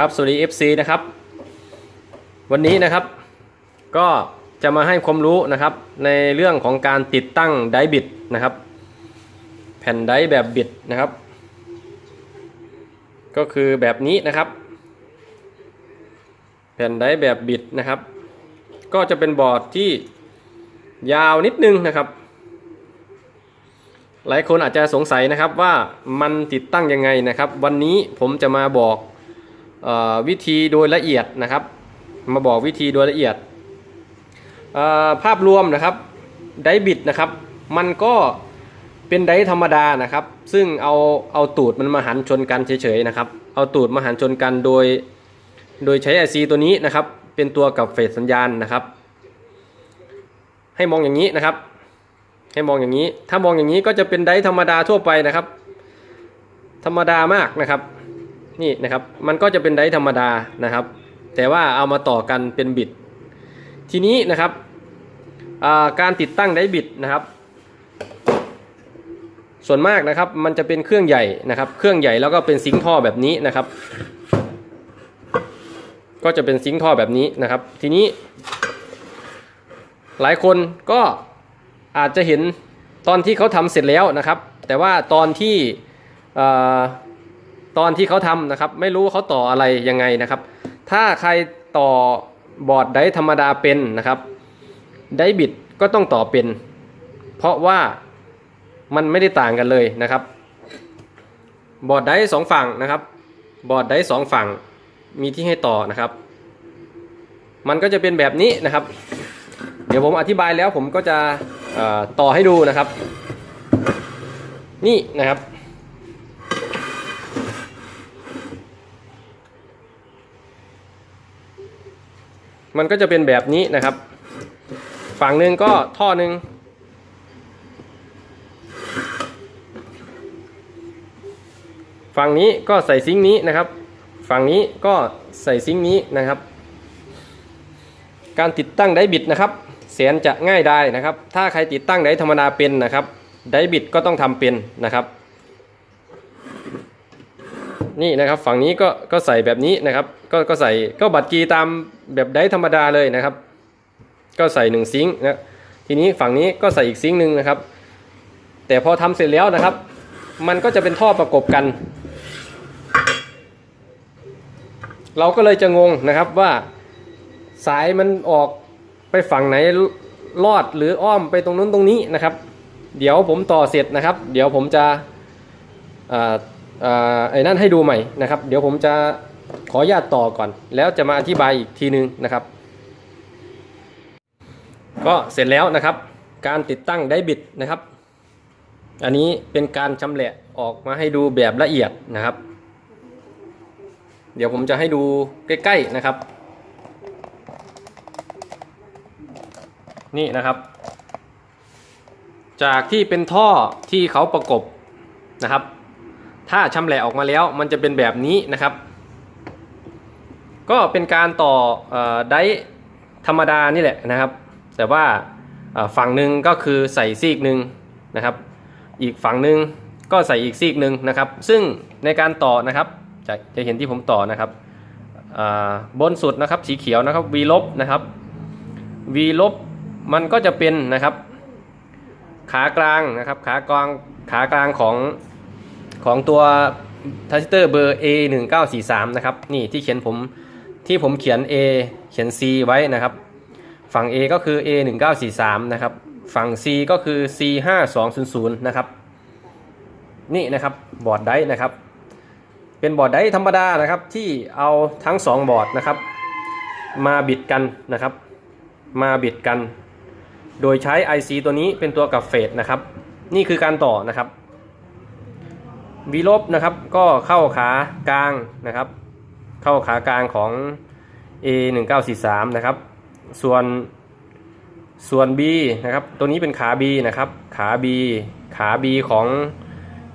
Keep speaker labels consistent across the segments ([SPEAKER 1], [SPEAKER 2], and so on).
[SPEAKER 1] ครับสวัสดี FC นะครับ วันนี้นะครับก็จะมาให้ความรู้นะครับ ในเรื่องของการติดตั้งไดบิดนะครับ แผ่นไดแบบบิดนะครับ ก็คือแบบนี้นะครับ แผ่นไดแบบบิดนะครับ ก็จะเป็นบอร์ดที่ยาวนิดนึงนะครับ หลายคนอาจจะสงสัยนะครับว่ามันติดตั้งยังไงนะครับ วันนี้ผมจะมาบอก วิธีโดยละเอียดนะครับ มาบอกวิธีโดยละเอียด ภาพรวมนะครับไดร์บิดนะครับ มันก็เป็นไดร์ธรรมดานะครับ ซึ่งเอาเอาตูดมันมาหันชนกันเฉยๆนะครับ เอาตูดมาหันชนกันโดย โดยใช้ IC ตัวนี้นะครับ เป็นตัวกับเฟสสัญญาณนะครับ ให้มองอย่างนี้นะครับ ให้มองอย่างนี้ ถ้ามองอย่างนี้ก็จะเป็นไดร์ธรรมดาทั่วไปนะครับ ธรรมดามากนะครับ นี่นะครับมันก็จะเป็นไดร์ธรรมดานะครับ แต่ว่าเอามาต่อกันเป็นบิตทีนี้นะครับการติดตั้งไดร์บิตนะครับ ส่วนมากนะครับมันจะเป็นเครื่องใหญ่นะครับ เครื่องใหญ่แล้วก็เป็นซิงค์ท่อแบบนี้นะครับ ก็จะเป็นซิงค์ท่อแบบนี้นะครับ ทีนี้ หลายคนก็อาจจะเห็นตอนที่เขาทำเสร็จแล้วนะครับ แต่ว่าตอนที่ ตอนที่เขาทำนะครับ ไม่รู้เขาต่ออะไรยังไงนะครับ ถ้าใครต่อบอร์ดไดร์ธรรมดาเป็นนะครับ ไดร์บิดก็ต้องต่อเป็น เพราะว่ามันไม่ได้ต่างกันเลยนะครับ บอร์ดไดร์สองฝั่งนะครับ บอร์ดไดร์สองฝั่งมีที่ให้ต่อนะครับ มันก็จะเป็นแบบนี้นะครับ เดี๋ยวผมอธิบายแล้วผมก็จะต่อให้ดูนะครับ นี่นะครับ มันก็จะเป็นแบบนี้นะครับ ฝั่งหนึ่งก็ท่อหนึ่งฝั่งนี้ก็ใส่ซิงค์นี้นะครับ ฝั่งนี้ก็ใส่ซิงค์นี้นะครับ การติดตั้งไดรบิดนะครับแสนจะง่ายได้นะครับ ถ้าใครติดตั้งไดธรรมดาเป็นนะครับ ไดรบิดก็ต้องทำเป็นนะครับ นี่นะครับฝั่งนี้ก็ก็ใส่แบบนี้นะครับก็ก็ใส่ก็บัตรกีตามแบบไดร์ธรรมดาเลยนะครับ ก็ใส่หนึ่งซิงค์นะทีนี้ฝั่งนี้ก็ใส่อีกซิงค์หนึ่งนะครับ แต่พอทำเสร็จแล้วนะครับ มันก็จะเป็นท่อประกบกัน เราก็เลยจะงงนะครับว่าสายมันออกไปฝั่งไหนลอดหรืออ้อมไปตรงนู้นตรงนี้นะครับ เดี๋ยวผมต่อเสร็จนะครับ เดี๋ยวผมจะอ่า ไอ้นั่นให้ดูใหม่นะครับ เดี๋ยวผมจะขออนุญาตต่อก่อน แล้วจะมาอธิบายอีกทีนึงนะครับ ก็เสร็จแล้วนะครับ การติดตั้งไดร์บิดนะครับ อันนี้เป็นการชำแหละออกมาให้ดูแบบละเอียดนะครับ เดี๋ยวผมจะให้ดูใกล้ๆนะครับ นี่นะครับ จากที่เป็นท่อที่เขาประกบนะครับ ถ้าชำแหละออกมาแล้วมันจะเป็นแบบนี้นะครับ ก็เป็นการต่ออไดร์ธรรมดานี่แหละนะครับ แต่ว่าฝั่งหนึ่งก็คือใส่ซีกหนึ่งนะครับ อีกฝั่งหนึ่งก็ใส่อีกซีกหนึ่งนะครับ ซึ่งในการต่อนะครับจะจะเห็นที่ผมต่อนะครับบนสุดนะครับสีเขียวนะครับ V ลบนะครับ V ลบมันก็จะเป็นนะครับ ขากลางนะครับขากลางขากลางของ ของตัวทัสเตอร์เบอร์ A 1 9 4 3 นะครับนี่ที่เขียนผมที่ผมเขียน A เขียน C ไว้นะครับ ฝั่ง A ก็คือ A 1 9 4 3 นะครับ ฝั่ง C ก็คือ C 5 2 0 0 นะครับ นี่นะครับบอร์ดไดร์นะครับ เป็นบอร์ดไดร์ธรรมดานะครับที่เอาทั้ง 2 บอร์ดนะครับ มาบิดกันนะครับ มาบิดกัน โดยใช้ IC ตัวนี้เป็นตัวกับเฟสนะครับ นี่คือการต่อนะครับ V ลบนะครับก็เข้าขากลางนะครับ เข้าขากลางของ A 1 9 4 3นะครับ ส่วนส่วน B นะครับตัวนี้เป็นขา B นะครับ ขา B ขา B ของ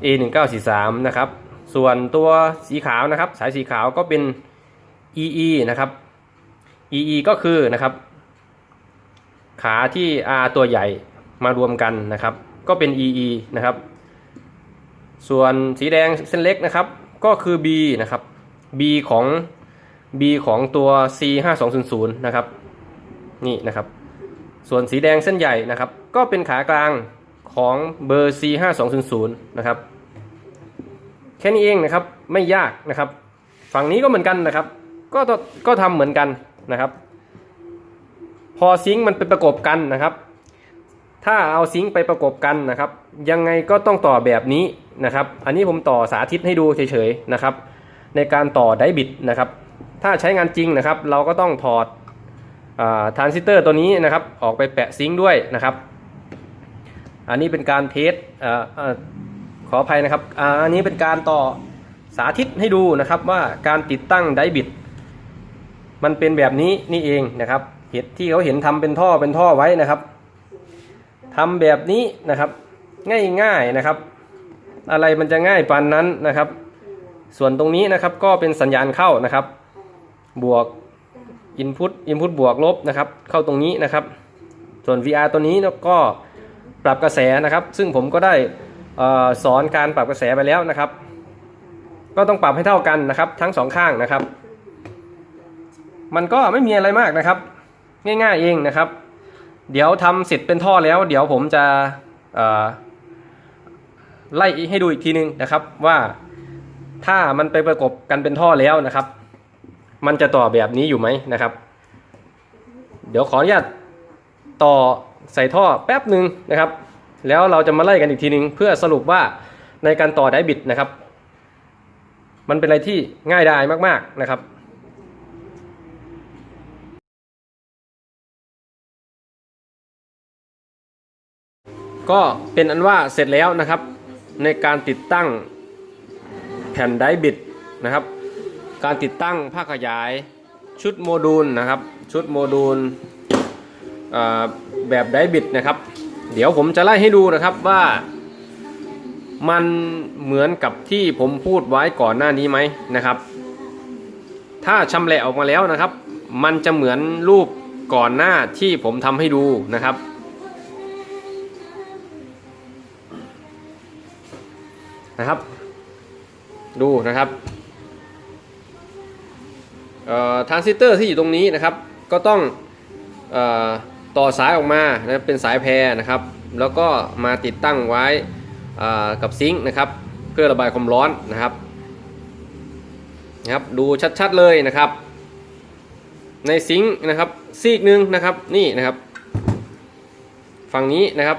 [SPEAKER 1] A 1 9 4 3นะครับ ส่วนตัวสีขาวนะครับ สายสีขาวก็เป็น EE นะครับ EE ก็คือนะครับ ขาที่ R ตัวใหญ่มารวมกันนะครับ ก็เป็น EE นะครับ ส่วนสีแดงเส้นเล็กนะครับ ก็คือ B นะครับ B ของ B ของตัว C 5 2 0 0นะครับ นี่นะครับ ส่วนสีแดงเส้นใหญ่นะครับ ก็เป็นขากลางของเบอร์ C 5 2 0 0นะครับ แค่นี้เองนะครับ ไม่ยากนะครับ ฝั่งนี้ก็เหมือนกันนะครับ ก็ตก็ทำเหมือนกันนะครับ พอซิงค์มันไปประกบกันนะครับ ถ้าเอาซิงค์ไปประกบกันนะครับ ยังไงก็ต้องต่อแบบนี้ นะครับ อันนี้ผมต่อสาธิตให้ดูเฉยๆนะครับ ในการต่อไดบิดนะครับ ถ้าใช้งานจริงนะครับ เราก็ต้องถอดทรานซิสเตอร์ตัวนี้นะครับ ออกไปแปะซิงค์ด้วยนะครับ อันนี้เป็นการเทสขออภัยนะครับ อันนี้เป็นการต่อสาธิตให้ดูนะครับว่าการติดตั้งไดบิดมันเป็นแบบนี้นี่เองนะครับ เห็นที่เขาเห็นทำเป็นท่อเป็นท่อไว้นะครับทำแบบนี้นะครับ ง่ายๆนะครับ อะไรมันจะง่ายปานนั้นนะครับ ส่วนตรงนี้นะครับก็เป็นสัญญาณเข้านะครับ บวก input input บวกลบนะครับ เข้าตรงนี้นะครับ ส่วน VR ตัวนี้ก็ปรับกระแสนะครับ ซึ่งผมก็ได้สอนการปรับกระแสไปแล้วนะครับ ก็ต้องปรับให้เท่ากันนะครับ ทั้งสองข้างนะครับ มันก็ไม่มีอะไรมากนะครับ ง่ายๆเองนะครับ เดี๋ยวทำเสร็จเป็นท่อแล้ว เดี๋ยวผมจะ ไล่ให้ดูอีกทีนึงนะครับว่าถ้ามันไปประกบกันเป็นท่อแล้วนะครับ มันจะต่อแบบนี้อยู่ไหมนะครับ เดี๋ยวขออนุญาตต่อใส่ท่อแป๊บหนึ่งนะครับ แล้วเราจะมาไล่กันอีกทีหนึ่งเพื่อสรุปว่าในการต่อไดบิดนะครับ มันเป็นอะไรที่ง่ายดายมากๆนะครับก็เป็นอันว่าเสร็จแล้วนะครับ ในการติดตั้งแผ่นไดบิดนะครับ การติดตั้งภาคขยายชุดโมดูลนะครับ ชุดโมดูลแบบไดบิดนะครับ เดี๋ยวผมจะไล่ให้ดูนะครับว่ามันเหมือนกับที่ผมพูดไว้ก่อนหน้านี้ไหมนะครับ ถ้าชำแหละออกมาแล้วนะครับ มันจะเหมือนรูปก่อนหน้าที่ผมทำให้ดูนะครับ นะครับ ดูนะครับทรานซิสเตอร์ที่อยู่ตรงนี้นะครับ ก็ต้องเออต่อสายออกมานะเป็นสายแพรนะครับ แล้วก็มาติดตั้งไว้กับซิงค์นะครับ เพื่อระบายความร้อนนะครับนะครับ ดูชัดๆเลยนะครับ ในซิงค์นะครับซีกหนึ่งนะครับนี่นะครับ ฝั่งนี้นะครับ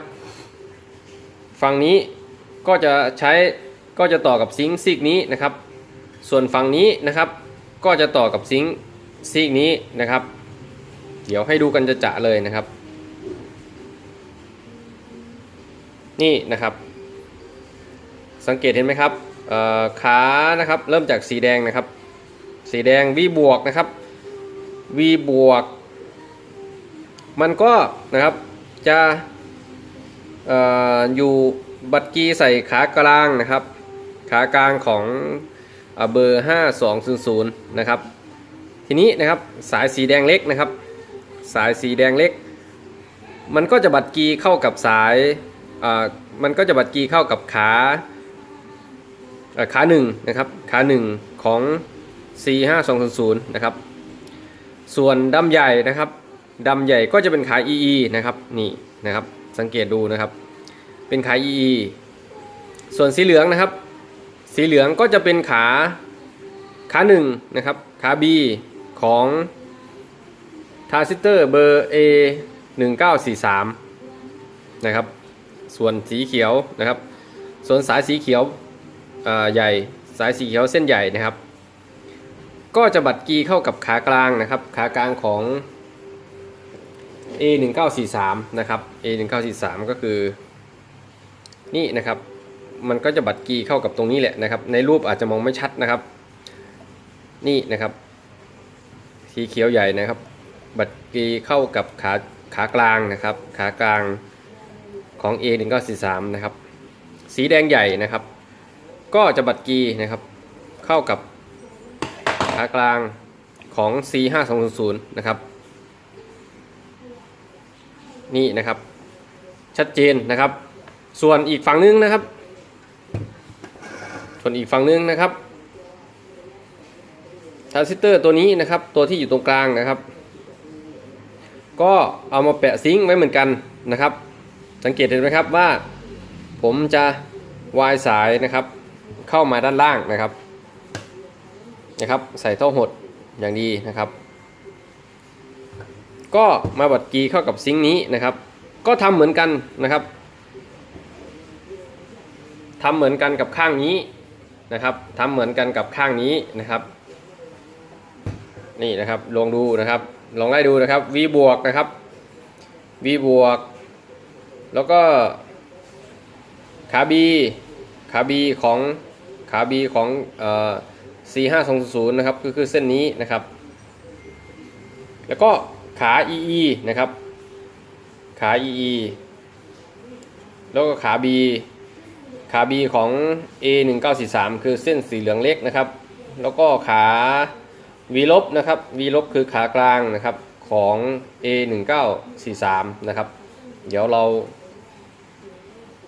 [SPEAKER 1] ฝั่งนี้ก็จะใช้ ก็จะต่อกับซิงค์ซีกนี้นะครับ ส่วนฝั่งนี้นะครับ ก็จะต่อกับซิงค์ซีกนี้นะครับ เดี๋ยวให้ดูกันจะจะเลยนะครับ นี่นะครับ สังเกตเห็นไหมครับเออขานะครับเริ่มจากสีแดงนะครับ สีแดง V บวกนะครับ V บวก มันก็นะครับจะเอออยู่บัตรกีใส่ขากลางนะครับ ขากลางของเอเบอร์ 5200 นะครับ ทีนี้นะครับสายสีแดงเล็กนะครับ สายสีแดงเล็ก มันก็จะบัตรกีเข้ากับสายมันก็จะบัตรกีเข้ากับขาขาหนึ่งนะครับขาหนึ่งของ C5200 นะครับ ส่วนดำใหญ่นะครับดำใหญ่ก็จะเป็นขา EE นะครับนี่นะครับสังเกตดูนะครับ เป็นขา EE ส่วนสีเหลืองนะครับ สีเหลืองก็จะเป็นขาขาหนึ่งนะครับ ขา B ของทรานซิสเตอร์เบอร์ A 1943นะครับ ส่วนสีเขียวนะครับ ส่วนสายสีเขียวใหญ่ สายสีเขียวเส้นใหญ่นะครับ ก็จะบัดกีเข้ากับขากลางนะครับ ขากลางของ A 1943นะครับ A 1943ก็คือ นี่นะครับ มันก็จะบัดกีเข้ากับตรงนี้แหละนะครับ ในรูปอาจจะมองไม่ชัดนะครับ นี่นะครับ สีเขียวใหญ่นะครับ บัดกีเข้ากับขาขากลางนะครับ ขากลางของ A 1943นะครับ สีแดงใหญ่นะครับ ก็จะบัดกีนะครับ เข้ากับขากลางของ C 5200นะครับ นี่นะครับ ชัดเจนนะครับ ส่วนอีกฝั่งนึงนะครับ ส่วนอีกฝั่งนึงนะครับทรานซิสเตอร์ตัวนี้นะครับ ตัวที่อยู่ตรงกลางนะครับ ก็เอามาแปะซิงค์ไว้เหมือนกันนะครับ สังเกตเห็นไหมครับว่า ผมจะวายสายนะครับ เข้ามาด้านล่างนะครับนะครับ ใส่ท่อหดอย่างดีนะครับ ก็มาบัดกีเข้ากับซิงค์นี้นะครับ ก็ทำเหมือนกันนะครับทำเหมือนกันกับข้างนี้ นะครับทำเหมือนกันกับข้างนี้นะครับ นี่นะครับลองดูนะครับ ลองไล่ดูนะครับ v บวกนะครับ v บวก แล้วก็ขา b ขา b ของขา b ของเอ่อ45200นะครับก็คือเส้นนี้นะครับ แล้วก็ขา EE นะครับ ขา EE แล้วก็ขา B ขา B ของ A 1 9 4 3 คือเส้นสีเหลืองเล็กนะครับ แล้วก็ขา V ลบนะครับ V ลบคือขากลางนะครับของ A 1 9 4 3 นะครับ เดี๋ยวเรา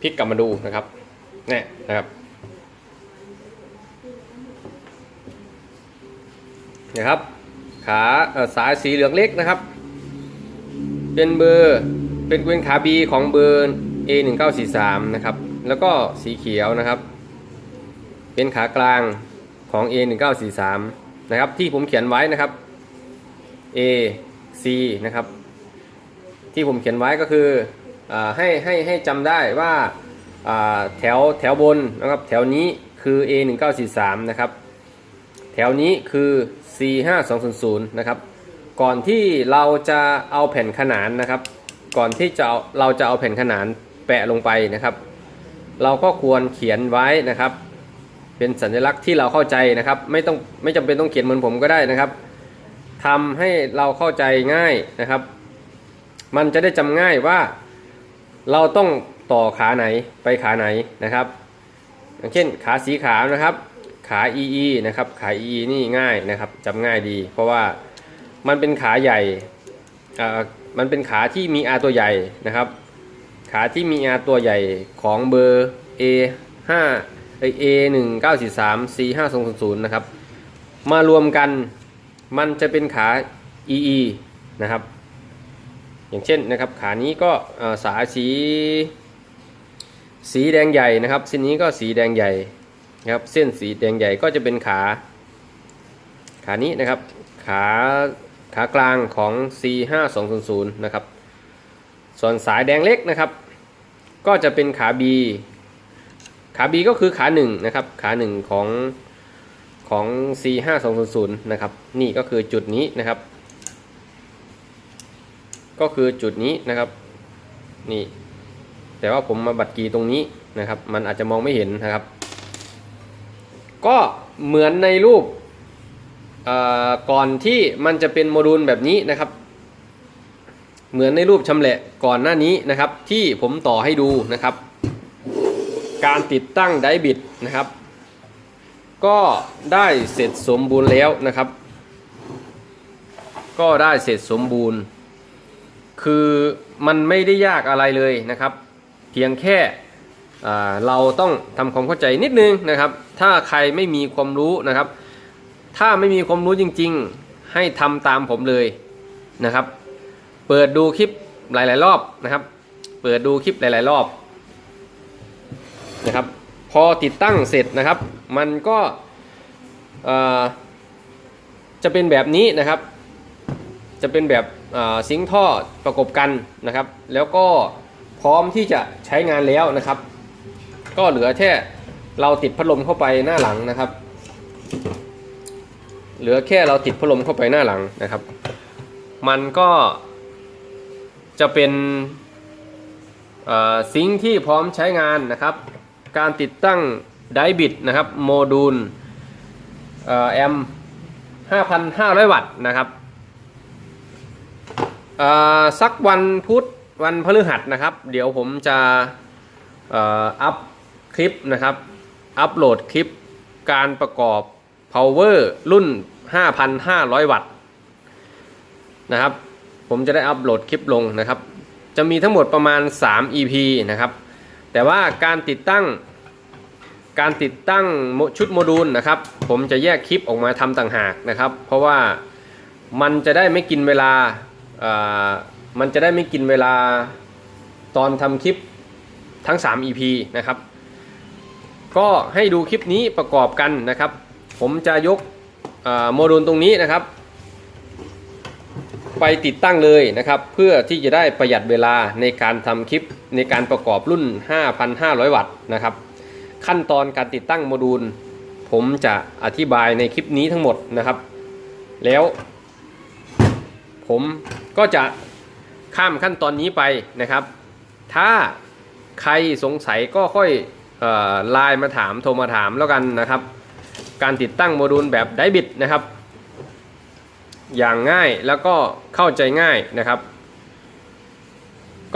[SPEAKER 1] พลิกกลับมาดูนะครับเนี่ยนะครับนะครับ ขาสายสีเหลืองเล็กนะครับ เป็นเบอร์เป็นเป็นขา B ของเบอร์ A 1 9 4 3 นะครับ แล้วก็สีเขียวนะครับ เป็นขากลางของ A 1 9 4 3นะครับ ที่ผมเขียนไว้นะครับ A C นะครับ ที่ผมเขียนไว้ก็คืออให้ให้ให้จำได้ว่าแถวแถวบนนะครับ แถวนี้คือ A 1 9 4 3นะครับ แถวนี้คือ C 5 2 0 0นะครับ ก่อนที่เราจะเอาแผ่นขนานนะครับ ก่อนที่จะเราจะเอาแผ่นขนานแปะลงไปนะครับ เราก็ควรเขียนไว้นะครับ เป็นสัญลักษณ์ที่เราเข้าใจนะครับ ไม่ต้องไม่จำเป็นต้องเขียนเหมือนผมก็ได้นะครับทำให้เราเข้าใจง่ายนะครับ มันจะได้จำง่ายว่าเราต้องต่อขาไหนไปขาไหนนะครับ อย่างเช่นขาสีขาวนะครับ ขา EE นะครับขา EE นี่ง่ายนะครับจำง่ายดี เพราะว่ามันเป็นขาใหญ่อ่ามันเป็นขาที่มี R ตัวใหญ่นะครับ ขาที่มี R ตัวใหญ่ของเบอร์ A 5เอ้ย A 1 9 4 3 C 5 2 0 0นะครับ มารวมกันมันจะเป็นขา EE นะครับ อย่างเช่นนะครับ ขานี้ก็สายสี สีแดงใหญ่นะครับ เส้นนี้ก็สีแดงใหญ่นะครับเส้นสีแดงใหญ่ก็จะเป็นขา ขานี้นะครับ ขาขากลางของ C 5 2 0 0นะครับส่วนสายแดงเล็กนะครับ ก็จะเป็นขา B ขา B ก็คือขา1นะครับขา1ของของ C 5 2 0 0นะครับนี่ก็คือจุดนี้นะครับ ก็คือจุดนี้นะครับนี่แต่ว่าผมมาบัดกีตรงนี้นะครับ มันอาจจะมองไม่เห็นนะครับ ก็เหมือนในรูปอ่อก่อนที่มันจะเป็นโมดูลแบบนี้นะครับ เหมือนในรูปชำแหละก่อนหน้านี้นะครับ ที่ผมต่อให้ดูนะครับ การติดตั้งไดบิดนะครับ ก็ได้เสร็จสมบูรณ์แล้วนะครับ ก็ได้เสร็จสมบูรณ์ คือมันไม่ได้ยากอะไรเลยนะครับ เพียงแค่เราต้องทำความเข้าใจนิดนึงนะครับ ถ้าใครไม่มีความรู้นะครับ ถ้าไม่มีความรู้จริง ๆ ให้ทำตามผมเลยนะครับ เปิดดูคลิปหลาย ๆ รอบนะครับ เปิดดูคลิปหลาย ๆ รอบนะครับ พอติดตั้งเสร็จนะครับ มันก็จะเป็นแบบนี้นะครับ จะเป็นแบบซิงท่อประกบกันนะครับ แล้วก็พร้อมที่จะใช้งานแล้วนะครับ ก็เหลือแค่เราติดพัดลมเข้าไปหน้าหลังนะครับ เหลือแค่เราติดพัดลมเข้าไปหน้าหลังนะครับ มันก็ จะเป็นเอ่อซิงที่พร้อมใช้งานนะครับ การติดตั้งไดบิดนะครับโมดูลเอ่อแอม5,500 วัตต์นะครับสักวันพุธวันพฤหัสนะครับ เดี๋ยวผมจะอัพคลิปนะครับ อัพโหลดคลิปการประกอบ power รุ่น 5,500 วัตต์นะครับ ผมจะได้อัพโหลดคลิปลงนะครับ จะมีทั้งหมดประมาณ 3 EP นะครับ แต่ว่าการติดตั้งการติดตั้งชุดโมดูลนะครับ ผมจะแยกคลิปออกมาทำต่างหากนะครับ เพราะว่ามันจะได้ไม่กินเวลาอ่อมันจะได้ไม่กินเวลาตอนทำคลิปทั้ง 3 EP นะครับ ก็ให้ดูคลิปนี้ประกอบกันนะครับ ผมจะยกโมดูลตรงนี้นะครับ ไปติดตั้งเลยนะครับ เพื่อที่จะได้ประหยัดเวลาในการทำคลิปในการประกอบรุ่น 5,500 วัตต์นะครับ ขั้นตอนการติดตั้งโมดูล ผมจะอธิบายในคลิปนี้ทั้งหมดนะครับ แล้ว ผมก็จะข้ามขั้นตอนนี้ไปนะครับ ถ้าใครสงสัยก็ค่อยไลน์มาถามโทรมาถามแล้วกันนะครับ การติดตั้งโมดูลแบบไดบิดนะครับ อย่างง่ายแล้วก็เข้าใจง่ายนะครับ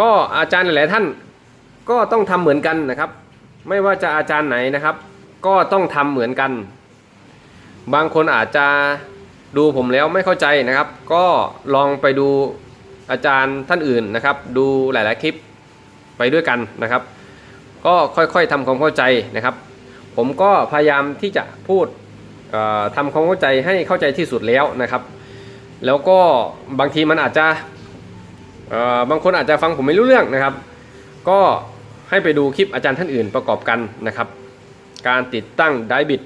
[SPEAKER 1] ก็อาจารย์หลายๆท่านก็ต้องทำเหมือนกันนะครับ ไม่ว่าจะอาจารย์ไหนนะครับ ก็ต้องทำเหมือนกัน บางคนอาจจะดูผมแล้วไม่เข้าใจนะครับ ก็ลองไปดูอาจารย์ท่านอื่นนะครับ ดูหลาย ๆ คลิปไปด้วยกันนะครับ ก็ค่อยๆทำความเข้าใจนะครับ ผมก็พยายามที่จะพูดเอ่อทำความเข้าใจให้เข้าใจที่สุดแล้วนะครับ แล้วก็บางทีมันอาจจะบางคนอาจจะฟังผมไม่รู้เรื่องนะครับ ก็ให้ไปดูคลิปอาจารย์ท่านอื่นประกอบกันนะครับ การติดตั้งไดบิด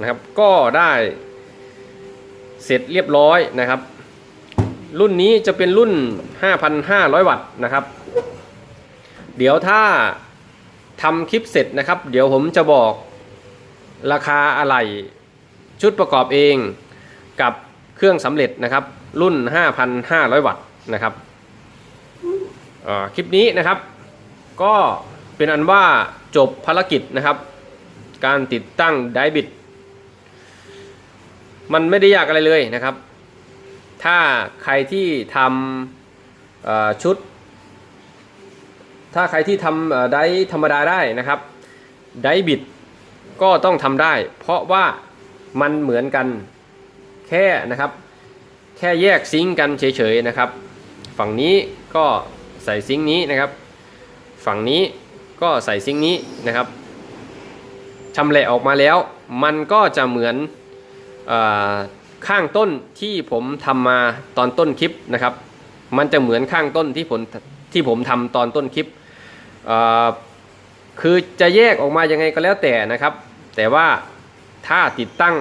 [SPEAKER 1] นะครับ ก็ได้เสร็จเรียบร้อยนะครับ รุ่นนี้จะเป็นรุ่น 5,500 วัตต์นะครับ เดี๋ยวถ้าทำคลิปเสร็จนะครับ เดี๋ยวผมจะบอกราคาอะไหล่ชุดประกอบเองกับ เครื่องสำเร็จนะครับ รุ่น 5,500 วัตต์นะครับคลิปนี้นะครับ ก็เป็นอันว่าจบภารกิจนะครับ การติดตั้งไดบิดมันไม่ได้ยากอะไรเลยนะครับ ถ้าใครที่ทำชุด ถ้าใครที่ทำไดธรรมดาได้นะครับ ไดบิดก็ต้องทำได้ เพราะว่ามันเหมือนกัน แค่นะครับ แค่แยกซิงกันเฉยๆนะครับ ฝั่งนี้ก็ใส่ซิงค์นี้นะครับ ฝั่งนี้ก็ใส่ซิงค์นี้นะครับชำแหละออกมาแล้ว มันก็จะเหมือนอข้างต้นที่ผมทำมาตอนต้นคลิปนะครับ มันจะเหมือนข้างต้นที่ผมที่ผมทำตอนต้นคลิป คือจะแยกออกมายังไงก็แล้วแต่นะครับ แต่ว่าถ้าติดตั้ง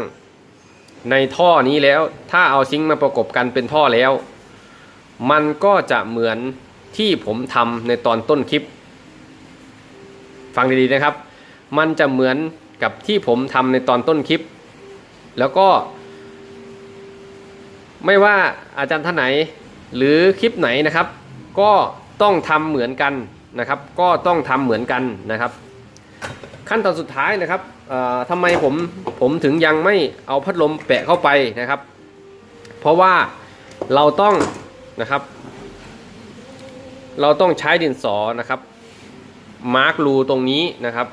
[SPEAKER 1] ในท่อนี้แล้ว ถ้าเอาซิงค์มาประกบกันเป็นท่อแล้ว มันก็จะเหมือนที่ผมทำในตอนต้นคลิป ฟังดีๆนะครับ มันจะเหมือนกับที่ผมทำในตอนต้นคลิป แล้วก็ ไม่ว่าอาจารย์ท่านไหนหรือคลิปไหนนะครับ ก็ต้องทำเหมือนกันนะครับ ก็ต้องทำเหมือนกันนะครับ ขั้นตอนสุดท้ายนะครับ ทำไมผมผมถึงยังไม่เอาพัดลมแปะเข้าไปนะครับ เพราะว่าเราต้องนะครับ เราต้องใช้ดินสอนะครับ มาร์กรูตรงนี้นะครับ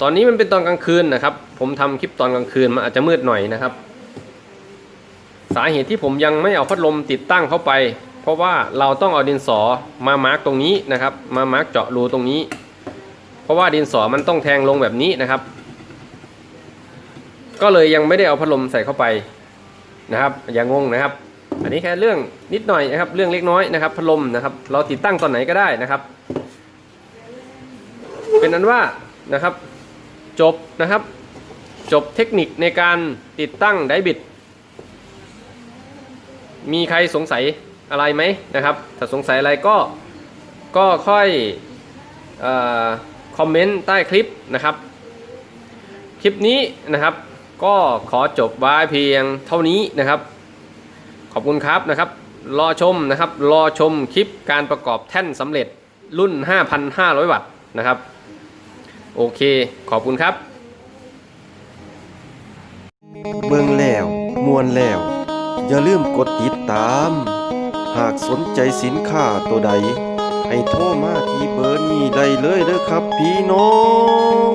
[SPEAKER 1] ตอนนี้มันเป็นตอนกลางคืนนะครับ ผมทำคลิปตอนกลางคืนมันอาจจะมืดหน่อยนะครับ สาเหตุที่ผมยังไม่เอาพัดลมติดตั้งเข้าไป เพราะว่าเราต้องเอาดินสอมามาร์กตรงนี้นะครับ มามาร์กเจาะรูตรงนี้ ราะว่าดินสอมันต้องแทงลงแบบนี้นะครับ ก็เลยยังไม่ได้เอาพัดลมใส่เข้าไปนะครับ อย่างงงนะครับ อันนี้แค่เรื่องนิดหน่อยนะครับ เรื่องเล็กน้อยนะครับ พัดลมนะครับ เราติดตั้งตอนไหนก็ได้นะครับ เป็นนั้นว่านะครับ จบนะครับ จบเทคนิคในการติดตั้งไดบิด มีใครสงสัยอะไรไหมนะครับ ถ้าสงสัยอะไรก็ก็ค่อยเออ คอมเมนต์ใต้คลิปนะครับ คลิปนี้นะครับ ก็ขอจบไว้เพียงเท่านี้นะครับ ขอบคุณครับนะครับ รอชมนะครับ รอชมคลิปการประกอบแท่นสำเร็จรุ่น 5,500 วัตต์นะครับ โอเค ขอบคุณครับ
[SPEAKER 2] เบิ่งแล้วมวนแล้ว อย่าลืมกดติดตาม หากสนใจสินค้าตัวใด ให้โทรมาที่เบอร์นี้ได้เลยเด้อครับพี่น้อง